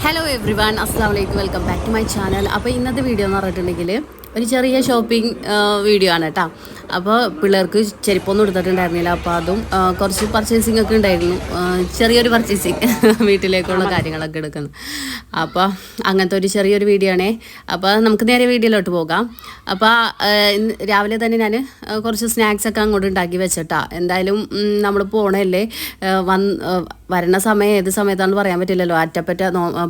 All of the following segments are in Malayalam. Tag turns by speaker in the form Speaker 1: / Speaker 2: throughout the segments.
Speaker 1: ഹലോ എവ്രി വൺ അസ്സാം വലൈക്കും welcome back to my channel അപ്പോൾ ഇന്നത്തെ വീഡിയോ എന്ന് പറഞ്ഞിട്ടുണ്ടെങ്കിൽ ഒരു ചെറിയ ഷോപ്പിംഗ് വീഡിയോ ആണ് കേട്ടോ അപ്പോൾ പിള്ളേർക്ക് ചെരുപ്പൊന്നും എടുത്തിട്ടുണ്ടായിരുന്നില്ല. അപ്പോൾ അതും കുറച്ച് പർച്ചേസിംഗ് ഒക്കെ ഉണ്ടായിരുന്നു. ചെറിയൊരു പർച്ചേസിങ് വീട്ടിലേക്കുള്ള കാര്യങ്ങളൊക്കെ എടുക്കുന്നു. അപ്പോൾ അങ്ങനത്തെ ഒരു ചെറിയൊരു വീഡിയോ ആണേ. അപ്പോൾ നമുക്ക് നേരെ വീഡിയോയിലോട്ട് പോകാം. അപ്പോൾ രാവിലെ തന്നെ ഞാൻ കുറച്ച് സ്നാക്സ് ഒക്കെ അങ്ങോട്ട് ഉണ്ടാക്കി വെച്ചിട്ടാ. എന്തായാലും നമ്മൾ പോണല്ലേ? വന്ന് വരണ സമയം ഏത് സമയത്താണെന്ന് പറയാൻ പറ്റില്ലല്ലോ. അറ്റപ്പറ്റ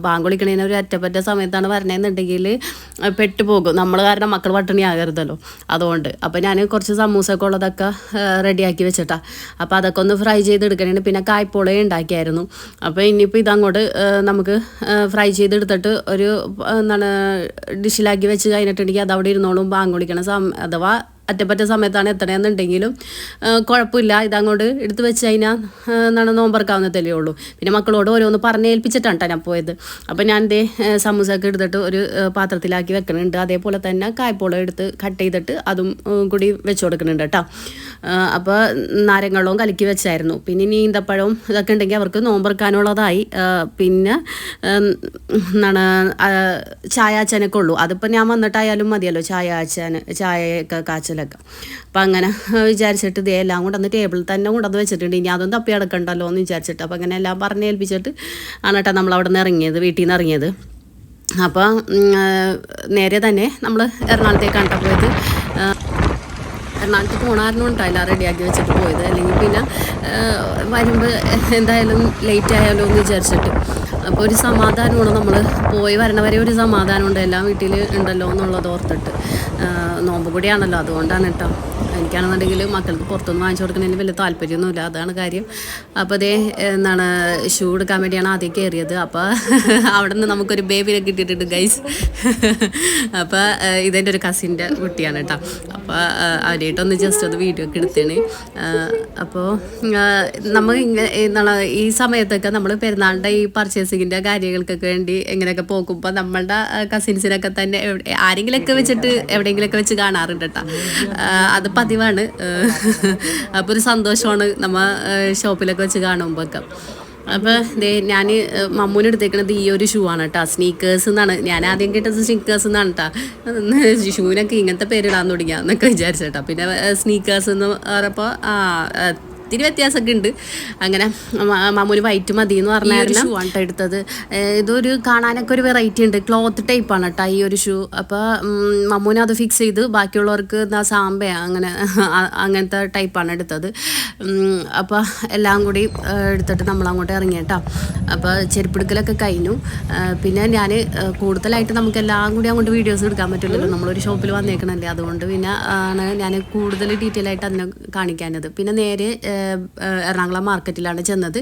Speaker 1: ബാങ്ക് വിളിക്കണേന് ഒരു അറ്റപ്പറ്റ സമയത്താണ് വരണേന്നുണ്ടെങ്കിൽ പെട്ടുപോകും. നമ്മൾ കാരണം മക്കൾ പട്ടിണി ആകരുതല്ലോ അതുകൊണ്ട് അപ്പോൾ ഞാൻ കുറച്ച് സമൂസൊക്കെ ഉള്ളതൊക്കെ റെഡിയാക്കി വെച്ചിട്ടാ. അപ്പോൾ അതൊക്കെ ഒന്ന് ഫ്രൈ ചെയ്തെടുക്കണേ പിന്നെ കായ്പോളേ ഉണ്ടാക്കിയായിരുന്നു. അപ്പോൾ ഇനിയിപ്പോൾ ഇതങ്ങോട്ട് നമുക്ക് ഫ്രൈ ചെയ്തെടുത്തിട്ട് ഒരു എന്താണ് ഡിഷിലാക്കി വെച്ച് കഴിഞ്ഞിട്ടുണ്ടെങ്കിൽ അതവിടെ ഇരുന്നോളും ബാങ്ക് സം അഥവാ അറ്റപ്പറ്റ സമയത്താണ് എത്തണമെന്നുണ്ടെങ്കിലും കുഴപ്പമില്ല. ഇതങ്ങോട്ട് എടുത്തു വെച്ച് കഴിഞ്ഞാൽ എന്താണ് നോമ്പറക്കാവുന്നതല്ലേ ഉള്ളൂ. പിന്നെ മക്കളോട് ഓരോന്ന് പറഞ്ഞേൽപ്പിച്ചിട്ടാണ് കേട്ടോ ഞാൻ പോയത്. അപ്പോൾ ഞാൻ ഇതേ സമൂസൊക്കെ എടുത്തിട്ട് ഒരു പാത്രത്തിലാക്കി വെക്കണുണ്ട്. അതേപോലെ തന്നെ കായ്പോളം എടുത്ത് കട്ട് ചെയ്തിട്ട് അതും കൂടി വെച്ച് കൊടുക്കുന്നുണ്ട് കേട്ടോ അപ്പോൾ നാരങ്ങളും കലക്കി വെച്ചായിരുന്നു. പിന്നെ ഇനി ഈന്തപ്പഴവും ഇതൊക്കെ ഉണ്ടെങ്കിൽ അവർക്ക് നോമ്പറക്കാനുള്ളതായി. ആ, പിന്നെ എന്താണ് ചായ ചായാച്ചനൊക്കെ ഉള്ളൂ. അതിപ്പോൾ ഞാൻ വന്നിട്ടായാലും മതിയല്ലോ ചായ അച്ഛൻ ചായയൊക്കെ കാച്ചലൊക്കെ അപ്പം അങ്ങനെ വിചാരിച്ചിട്ട് ഇത് എല്ലാം കൊണ്ടൊന്ന് ടേബിളിൽ തന്നെ കൊണ്ടുവന്ന് വെച്ചിട്ടുണ്ട്. ഇനി അതൊന്നും തപ്പി അടക്കണ്ടല്ലോ എന്ന് വിചാരിച്ചിട്ട്. അപ്പം അങ്ങനെ എല്ലാം പറഞ്ഞേൽപ്പിച്ചിട്ട് ആണ് കേട്ടോ നമ്മൾ അവിടെ നിന്ന് ഇറങ്ങിയത്. വീട്ടിൽ നിന്ന് ഇറങ്ങിയത് അപ്പോൾ നേരെ തന്നെ നമ്മൾ എറണാകുളത്തേക്ക് കണ്ട പോയത്. എറണാകുളത്ത് പോണായിരുന്നു ഉണ്ടായില്ല റെഡിയാക്കി വെച്ചിട്ട് പോയത്. അല്ലെങ്കിൽ പിന്നെ വരുമ്പോൾ എന്തായാലും ലേറ്റ് ആയാലോ എന്ന് വിചാരിച്ചിട്ട്. അപ്പോൾ ഒരു സമാധാനമാണ് നമ്മൾ പോയി വരണവരെ ഒരു സമാധാനമുണ്ട്. എല്ലാം വീട്ടിൽ ഉണ്ടല്ലോ എന്നുള്ളത് ഓർത്തിട്ട്. നോമ്പ് കൂടിയാണല്ലോ അതുകൊണ്ടാണ് കേട്ടോ. എനിക്കാണെന്നുണ്ടെങ്കിൽ മക്കൾക്ക് പുറത്തുനിന്ന് വാങ്ങിച്ചു കൊടുക്കുന്നതിന് വലിയ താല്പര്യമൊന്നുമില്ല. അതാണ് കാര്യം. അപ്പോൾ അതേ എന്താണ് ഷൂ എടുക്കാൻ വേണ്ടിയാണ് ആദ്യം കയറിയത്. അപ്പോൾ അവിടെ നിന്ന് നമുക്കൊരു ബേബിനെ കിട്ടിയിട്ടുണ്ട് ഗൈസ് അപ്പോൾ ഇതെന്റെ ഒരു കസിന്റെ കുട്ടിയാണ് കേട്ടോ. അപ്പോൾ അവരായിട്ടൊന്ന് ജസ്റ്റ് ഒന്ന് വീഡിയോ ഒക്കെ എടുത്തേണ് അപ്പോൾ നമ്മൾ ഇങ്ങനെ എന്താണ് ഈ സമയത്തൊക്കെ നമ്മൾ പെരുന്നാളിന്റെ ഈ പർച്ചേസിങ്ങിന്റെ കാര്യങ്ങൾക്കൊക്കെ വേണ്ടി എങ്ങനെയൊക്കെ പോകുമ്പോൾ നമ്മളുടെ കസിൻസിനൊക്കെ തന്നെ ആരെങ്കിലുമൊക്കെ വെച്ചിട്ട് എവിടെയെങ്കിലുമൊക്കെ വെച്ച് കാണാറുണ്ട് കേട്ടോ. അത് പതിവാണ്. അപ്പോൾ ഒരു സന്തോഷമാണ് നമ്മ ഷോപ്പിലൊക്കെ വെച്ച് കാണുമ്പോൾ ഒക്കെ അപ്പോൾ ദേ ഞാൻ മമ്മൂന് എടുത്തേക്കണത് ഈ ഒരു ഷൂ ആണ് കേട്ടോ സ്നീക്കേഴ്സ് എന്നാണ് ഞാൻ ആദ്യം കേട്ടത് സ്നീക്കേഴ്സ് എന്നാണ് കേട്ടോ ഷൂവിനൊക്കെ ഇങ്ങനത്തെ പേരിടാൻ തുടങ്ങിയ എന്നൊക്കെ വിചാരിച്ചേട്ടാ പിന്നെ സ്നീക്കേഴ്സ് എന്ന് പറഞ്ഞപ്പോൾ ആ ആ, ഇത്തിരി വ്യത്യാസമൊക്കെ ഉണ്ട് അങ്ങനെ മ- വൈറ്റ് മതി എന്ന് പറഞ്ഞായിരുന്നു ഷൂ ആണ് എടുത്തത്. ഇതൊരു കാണാനൊക്കെ ഒരു വെറൈറ്റി ഉണ്ട്. ക്ലോത്ത് ടൈപ്പ് ആണ് കേട്ടോ ഈ ഒരു ഷൂ അപ്പോൾ മമ്മൂന് അത് ഫിക്സ് ചെയ്ത് ബാക്കിയുള്ളവർക്ക് എന്താ സാമ്പയ അങ്ങനെ അങ്ങനത്തെ ടൈപ്പാണ് എടുത്തത്. അപ്പോൾ എല്ലാം കൂടി എടുത്തിട്ട് നമ്മൾ അങ്ങോട്ട് ഇറങ്ങി കേട്ടോ അപ്പോൾ ചെരുപ്പെടുക്കലൊക്കെ കഴിഞ്ഞു പിന്നെ ഞാൻ കൂടുതലായിട്ട് നമുക്ക് എല്ലാം കൂടി അങ്ങോട്ട് വീഡിയോസ് എടുക്കാൻ പറ്റില്ലല്ലോ. നമ്മളൊരു ഷോപ്പിൽ വന്നേക്കണല്ലേ. അതുകൊണ്ട് പിന്നെ ആണ് ഞാൻ കൂടുതൽ ഡീറ്റെയിൽ ആയിട്ട് അതിനെ കാണിക്കാനത് പിന്നെ നേരെ എറണാകുളം മാർക്കറ്റിലാണ് ചെന്നത്.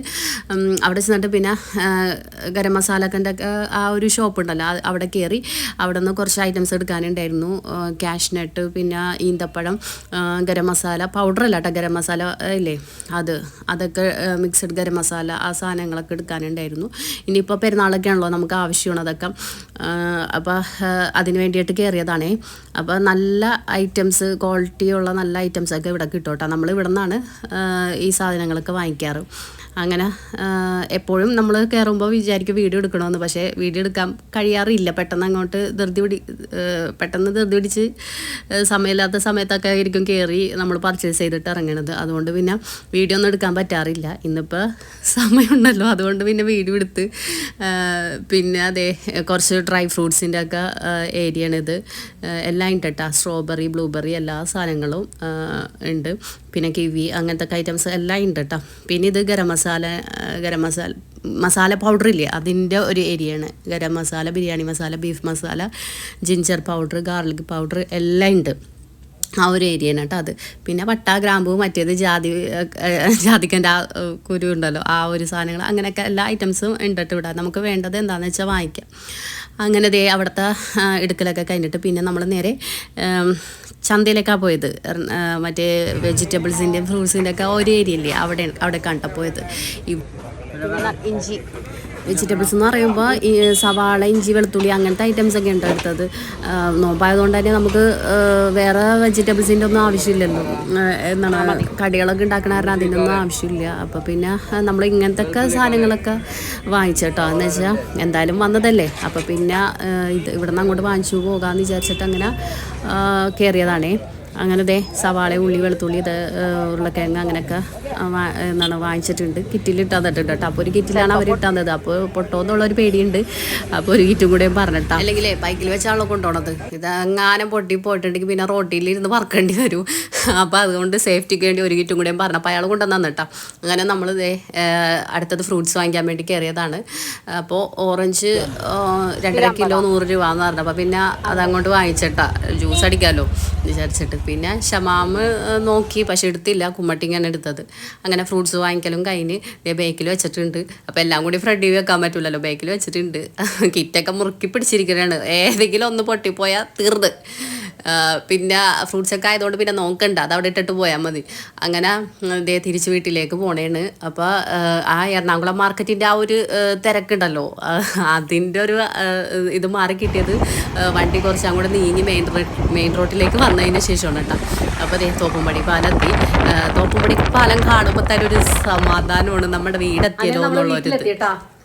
Speaker 1: അവിടെ ചെന്നിട്ട് പിന്നെ ഗരം മസാലക്കന്റെ ആ ഒരു ഷോപ്പ് ഉണ്ടല്ലോ അവിടെ കയറി അവിടെ നിന്ന് കുറച്ച് ഐറ്റംസ് എടുക്കാനുണ്ടായിരുന്നു. ക്യാഷ് നട്ട് പിന്നെ ഈന്തപ്പഴം ഗരം മസാല പൗഡർ അല്ല കേട്ടോ ഗരം മസാല ഇല്ലേ അത് അതൊക്കെ മിക്സഡ് ഗരം മസാല ആ സാധനങ്ങളൊക്കെ എടുക്കാനുണ്ടായിരുന്നു. ഇനിയിപ്പോൾ പെരുന്നാളൊക്കെ ആണല്ലോ നമുക്ക് ആവശ്യമാണ് അതൊക്കെ അപ്പോൾ അതിന് വേണ്ടിയിട്ട് കയറിയതാണേ അപ്പോൾ നല്ല ഐറ്റംസ് ക്വാളിറ്റിയുള്ള നല്ല ഐറ്റംസൊക്കെ ഇവിടെ കിട്ടും കേട്ടോ നമ്മൾ ഇവിടെ നിന്നാണ് ഈ സാധനങ്ങളൊക്കെ വാങ്ങിക്കാറ്. അങ്ങനെ എപ്പോഴും നമ്മൾ കയറുമ്പോൾ വിചാരിക്കും വീഡിയോ എടുക്കണമെന്ന് പക്ഷേ വീഡിയോ എടുക്കാൻ കഴിയാറില്ല. പെട്ടെന്ന് അങ്ങോട്ട് ധൃതി പിടി പെട്ടെന്ന് ധൃതി പിടിച്ച് സമയമില്ലാത്ത സമയത്തൊക്കെ ആയിരിക്കും കയറി നമ്മൾ പർച്ചേസ് ചെയ്തിട്ട് ഇറങ്ങണത്. അതുകൊണ്ട് പിന്നെ വീഡിയോ ഒന്നും എടുക്കാൻ പറ്റാറില്ല. ഇന്നിപ്പോൾ സമയമുണ്ടല്ലോ. അതുകൊണ്ട് പിന്നെ വീഡിയോ എടുത്ത് പിന്നെ അതെ കുറച്ച് ഡ്രൈ ഫ്രൂട്ട്സിന്റെ ഒക്കെ ഏരിയ ആണിത് എല്ലാം ഉണ്ട് കേട്ടോ സ്ട്രോബെറി ബ്ലൂബെറി എല്ലാ സാധനങ്ങളും ഉണ്ട്. പിന്നെ കിവി അങ്ങനത്തെ ഐറ്റംസ് എല്ലാം ഉണ്ട് കേട്ടോ പിന്നെ ഇത് ഗരം മസാല ഗരം മസാല മസാല പൗഡർ ഇല്ലേ? അതിന്റെ ഒരു ഏരിയയാണ് garam masala biryani masala beef masala ginger powder garlic powder എല്ലാം ഉണ്ട് ആ ഒരു ഏരിയയാണ് കേട്ടോ അത്. പിന്നെ പട്ട ഗ്രാമ്പു മറ്റേത് ജാതി ജാതിക്കന്റെ ആ കുരു ഉണ്ടല്ലോ ആ ഒരു സാധനങ്ങൾ അങ്ങനെയൊക്കെ എല്ലാ ഐറ്റംസും ഉണ്ട് കേട്ടോ ഇവിടെ. നമുക്ക് വേണ്ടത് എന്താണെന്ന് വെച്ചാൽ വാങ്ങിക്കാം. അങ്ങനെ ദേ അവിടുത്തെ ഇടുക്കലൊക്കെ കഴിഞ്ഞിട്ട് പിന്നെ നമ്മൾ നേരെ ചന്തയിലേക്കാണ് പോയത്. മറ്റേ വെജിറ്റബിൾസിന്റെയും ഫ്രൂട്ട്സിന്റെ ഒക്കെ ഒരു ഏരിയ ഇല്ലേ അവിടെ അവിടെ കണ്ട പോയത്. ഇഞ്ചി. വെജിറ്റബിൾസ് എന്ന് പറയുമ്പോൾ ഈ സവാള ഇഞ്ചി വെളുത്തുള്ളി അങ്ങനത്തെ ഐറ്റംസ് ഒക്കെ ഉണ്ട് എടുത്തത്? നോമ്പായതുകൊണ്ട് തന്നെ നമുക്ക് വേറെ വെജിറ്റബിൾസിന്റെ ഒന്നും ആവശ്യമില്ലല്ലോ. എന്താണ് കടികളൊക്കെ ഉണ്ടാക്കണ കാരണം അതിന്റെ ഒന്നും ആവശ്യമില്ല. അപ്പോൾ പിന്നെ നമ്മൾ ഇങ്ങനത്തെ ഒക്കെ സാധനങ്ങളൊക്കെ വാങ്ങിച്ചേട്ടോ. എന്ന് വെച്ചാൽ എന്തായാലും വന്നതല്ലേ? അപ്പോൾ പിന്നെ ഇത് ഇവിടെ നിന്ന് അങ്ങോട്ട് വാങ്ങിച്ചു പോകാമെന്ന് വിചാരിച്ചിട്ട് അങ്ങനെ കയറിയതാണേ അങ്ങനെ ദേ സവാള ഉള്ളി വെളുത്തുള്ളി ഇത് ഉരുളക്കിഴങ്ങ് അങ്ങനെയൊക്കെ എന്താണ് വാങ്ങിച്ചിട്ടുണ്ട്. കിറ്റിലിട്ട് തന്നിട്ടുണ്ട് കേട്ടോ. അപ്പോൾ ഒരു കിറ്റിലാണ് അവർ ഇട്ടാൻ തന്നത് അപ്പോൾ പൊട്ടോന്നുള്ളൊരു പേടിയുണ്ട്. അപ്പോൾ ഒരു കിറ്റും കൂടെയും പറഞ്ഞിട്ടാ. അല്ലെങ്കിൽ ബൈക്കിൽ വെച്ചാണല്ലോ കൊണ്ടുപോണത്. ഇത് എങ്ങാനും പൊട്ടി പോയിട്ടുണ്ടെങ്കിൽ പിന്നെ റോട്ടിൽ ഇരുന്ന് പറക്കേണ്ടി വരും. അപ്പോൾ അതുകൊണ്ട് സേഫ്റ്റിക്ക് വേണ്ടി ഒരു കിറ്റും കൂടെ പറഞ്ഞപ്പോൾ അയാൾ കൊണ്ടുവന്നു കേട്ടോ അങ്ങനെ നമ്മൾ ഇതേ അടുത്തത് ഫ്രൂട്ട്സ് വാങ്ങിക്കാൻ വേണ്ടി കയറിയതാണ് അപ്പോൾ ഓറഞ്ച് രണ്ടര കിലോ നൂറ് രൂപ എന്ന് പറഞ്ഞു. അപ്പോൾ പിന്നെ അതങ്ങോട്ട് വാങ്ങിച്ചിട്ടാ. ജ്യൂസ് അടിക്കാമല്ലോ വിചാരിച്ചിട്ട്. പിന്നെ ഷമാമ് നോക്കി. പക്ഷെ എടുത്തില്ല. കുമ്മട്ടിങ്ങാണ് എടുത്തത്. അങ്ങനെ ഫ്രൂട്ട്സ് വാങ്ങിക്കലും കഴിഞ്ഞ് ബേക്കിൽ വെച്ചിട്ടുണ്ട്. അപ്പോൾ എല്ലാം കൂടി ഫ്രണ്ടിൽ വെക്കാൻ പറ്റില്ലല്ലോ ബേക്കിൽ വെച്ചിട്ടുണ്ട്. കിറ്റൊക്കെ മുറുക്കി പിടിച്ചിരിക്കുകയാണ് ഏതെങ്കിലും ഒന്ന് പൊട്ടിപ്പോയാൽ തീർന്ന്. പിന്നെ ഫ്രൂട്ട്സ് ഒക്കെ ആയതുകൊണ്ട് പിന്നെ നോക്കണ്ട. അത് അവിടെ ഇട്ടിട്ട് പോയാൽ മതി. അങ്ങനെ ദേ തിരിച്ച് വീട്ടിലേക്ക് പോണേണ്. അപ്പോൾ ആ എറണാകുളം മാർക്കറ്റിന്റെ ആ ഒരു തിരക്കുണ്ടല്ലോ. അതിന്റെ ഒരു ഇത് മാറി കിട്ടിയത് വണ്ടി കുറച്ച് അങ്ങോട്ട് നീങ്ങി മെയിൻ റോഡ് മെയിൻ റോഡിലേക്ക് വന്നതിന് ശേഷമാണ് കേട്ടോ അപ്പോൾ ദേ തോപ്പുംപടി പാലെത്തി. തോപ്പുംപടി പാലം കാണുമ്പോൾ തന്നെ ഒരു സമാധാനമാണ്. നമ്മുടെ വീടെത്തിയല്ലോ എന്നുള്ളൊരു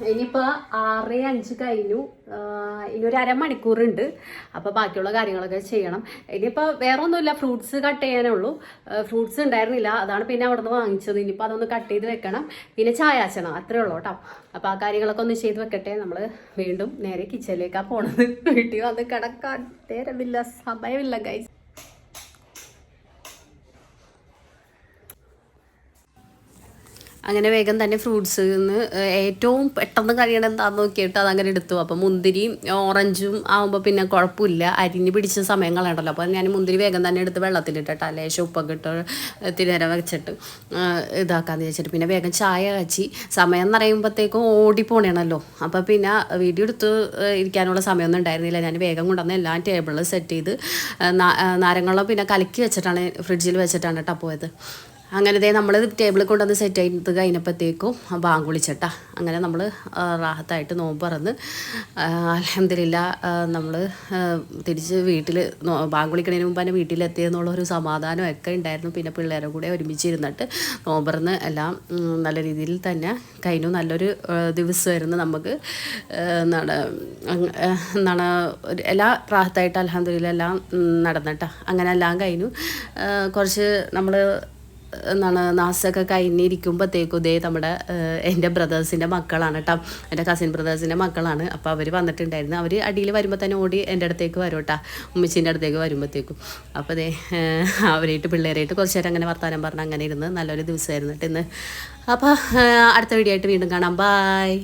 Speaker 1: ഇത് ഇനിയിപ്പോ ആറ് അഞ്ച് കഴിഞ്ഞു. ആഹ് ഇനി ഒരു അരമണിക്കൂറുണ്ട്. അപ്പോൾ ബാക്കിയുള്ള കാര്യങ്ങളൊക്കെ ചെയ്യണം. ഇനിയിപ്പോൾ വേറെ ഒന്നുമില്ല ഫ്രൂട്ട്സ് കട്ട് ചെയ്യാനേ ഉള്ളൂ ഫ്രൂട്ട്സ് ഉണ്ടായിരുന്നില്ല. അതാണ് പിന്നെ അവിടെ നിന്ന് വാങ്ങിച്ചത്. ഇനിയിപ്പോൾ അതൊന്ന് കട്ട് ചെയ്ത് വെക്കണം. പിന്നെ ചായ ആച്ചണം അത്രേ ഉള്ളൂ കേട്ടോ. അപ്പോൾ ആ കാര്യങ്ങളൊക്കെ ഒന്ന് ചെയ്ത് വെക്കട്ടെ. നമ്മൾ വീണ്ടും നേരെ കിച്ചണിലേക്കാണ് പോണത്. വീട്ടിൽ വന്ന് കിടക്കാൻ നേരമില്ല. സമയമില്ല ഗൈസ് അങ്ങനെ വേഗം തന്നെ ഫ്രൂട്ട്സ് നിന്ന് ഏറ്റവും പെട്ടെന്ന് കഴിയണം എന്താന്ന് നോക്കിയിട്ട് അതങ്ങനെ എടുത്തു. അപ്പം മുന്തിരിയും ഓറഞ്ചും ആകുമ്പോൾ പിന്നെ കുഴപ്പമില്ല അരിഞ്ഞ് പിടിച്ച സമയം കളയണ്ടല്ലോ അപ്പോൾ ഞാൻ മുന്തിരി വേഗം തന്നെ എടുത്ത് വെള്ളത്തിലിട്ടിട്ട് ലേശം ഉപ്പൊക്കെ ഇട്ട് തിരര വെച്ചിട്ട് ഇതാക്കാന്ന് വെച്ചിട്ട് പിന്നെ വേഗം ചായ കാച്ചി. സമയം എന്ന് പറയുമ്പോഴത്തേക്കും ഓടിപ്പോണേണല്ലോ അപ്പോൾ പിന്നെ വീഡിയോ എടുത്ത് ഇരിക്കാനുള്ള സമയമൊന്നും ഉണ്ടായിരുന്നില്ല. ഞാൻ വേഗം കൊണ്ടുവന്ന് എല്ലാം ടേബിളിൽ സെറ്റ് ചെയ്ത് നാരങ്ങളും പിന്നെ കലക്കി വെച്ചിട്ടാണ് ഫ്രിഡ്ജിൽ വെച്ചിട്ടാണ് കേട്ടോ പോയത്. അങ്ങനെ ദേ നമ്മൾ ടേബിളിൽ കൊണ്ടുവന്ന് സെറ്റ് ചെയ്ത് കഴിഞ്ഞപ്പോഴത്തേക്കും ബാങ്ക് വിളിച്ചട്ടാ. അങ്ങനെ നമ്മൾ റാഹത്തായിട്ട് നോമ്പ് പറന്ന് അലഹമില്ല നമ്മൾ തിരിച്ച് വീട്ടിൽ ബാങ്ക് വിളിക്കണതിന് മുമ്പ് തന്നെ വീട്ടിലെത്തിയെന്നുള്ള ഒരു സമാധാനമൊക്കെ ഉണ്ടായിരുന്നു. പിന്നെ പിള്ളേരെ കൂടെ ഒരുമിച്ചിരുന്നിട്ട് നോമ്പറന്ന് എല്ലാം നല്ല രീതിയിൽ തന്നെ കഴിഞ്ഞു. നല്ലൊരു ദിവസമായിരുന്നു നമുക്ക് എന്താണ് എന്താണ് എല്ലാ പ്രാഹത്തായിട്ട് അലഹമില്ല എല്ലാം ഉം, നടന്നിട്ടാ. അങ്ങനെ എല്ലാം കഴിഞ്ഞു. കുറച്ച് നമ്മൾ എന്താണ് നാസൊക്കെ കഴിഞ്ഞിരിക്കുമ്പോഴത്തേക്കും ഇതേ നമ്മുടെ എന്റെ ബ്രദേഴ്സിന്റെ മക്കളാണ് കേട്ടോ. എന്റെ കസിൻ ബ്രദേഴ്സിന്റെ മക്കളാണ്. അപ്പോൾ അവർ വന്നിട്ടുണ്ടായിരുന്നു. അവർ അടിയിൽ വരുമ്പോൾ തന്നെ ഓടി എന്റെ അടുത്തേക്ക് വരും കേട്ടോ. ഉമ്മച്ചീന്റെ അടുത്തേക്ക് വരുമ്പോഴത്തേക്കും അപ്പോൾ അതേ അവരായിട്ട് പിള്ളേരായിട്ട് കുറച്ച് നേരം അങ്ങനെ വർത്തമാനം പറഞ്ഞ് അങ്ങനെ ഇരുന്ന് നല്ലൊരു ദിവസമായിരുന്നു ഇന്ന്. അപ്പോൾ അടുത്ത വീഡിയോ ആയിട്ട് വീണ്ടും കാണാം. ബായ്